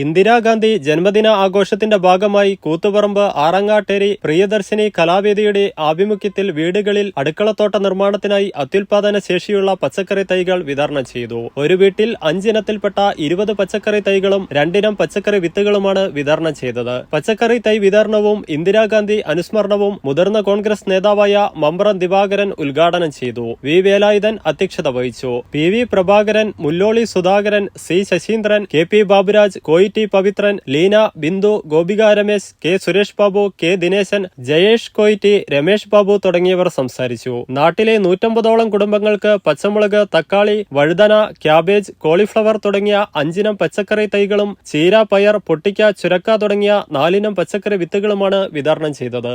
ഇന്ദിരാഗാന്ധി ജന്മദിന ആഘോഷത്തിന്റെ ഭാഗമായി കൂത്തുപറമ്പ് ആറങ്ങാട്ടേരി പ്രിയദർശിനി കലാവേദിയുടെ ആഭിമുഖ്യത്തിൽ വീടുകളിൽ അടുക്കളത്തോട്ട നിർമ്മാണത്തിനായി അത്യുൽപാദന ശേഷിയുള്ള പച്ചക്കറി തൈകൾ വിതരണം ചെയ്തു. ഒരു വീട്ടിൽ അഞ്ചിനത്തിൽപ്പെട്ട ഇരുപത് പച്ചക്കറി തൈകളും രണ്ടിനം പച്ചക്കറി വിത്തുകളുമാണ് വിതരണം ചെയ്തത്. പച്ചക്കറി തൈ വിതരണവും ഇന്ദിരാഗാന്ധി അനുസ്മരണവും മുതിർന്ന കോൺഗ്രസ് നേതാവായ മമ്പ്രം ദിവാകരൻ ഉദ്ഘാടനം ചെയ്തു. വി വേലായുധൻ അധ്യക്ഷത വഹിച്ചു. P V Prabhakaran Mulloli Sudhakaran C Sasheendran K P Baburaj Koyitti Pavithran Leena Bindu Gopika Ramesh K Suresh Babu K Dineshan Jayesh Koyitti Ramesh Babu തുടങ്ങിയവർ സംസാരിച്ചു. നാട്ടിലെ നൂറ്റമ്പതോളം കുടുംബങ്ങൾക്ക് പച്ചമുളക് തക്കാളി വഴുതന ക്യാബേജ് കോളിഫ്ലവർ തുടങ്ങിയ അഞ്ചിനം പച്ചക്കറി തൈകളും ചീര പയർ പൊട്ടിക്ക ചുരക്ക തുടങ്ങിയ നാലിനം പച്ചക്കറി വിത്തുകളുമാണ് വിതരണം ചെയ്തത്.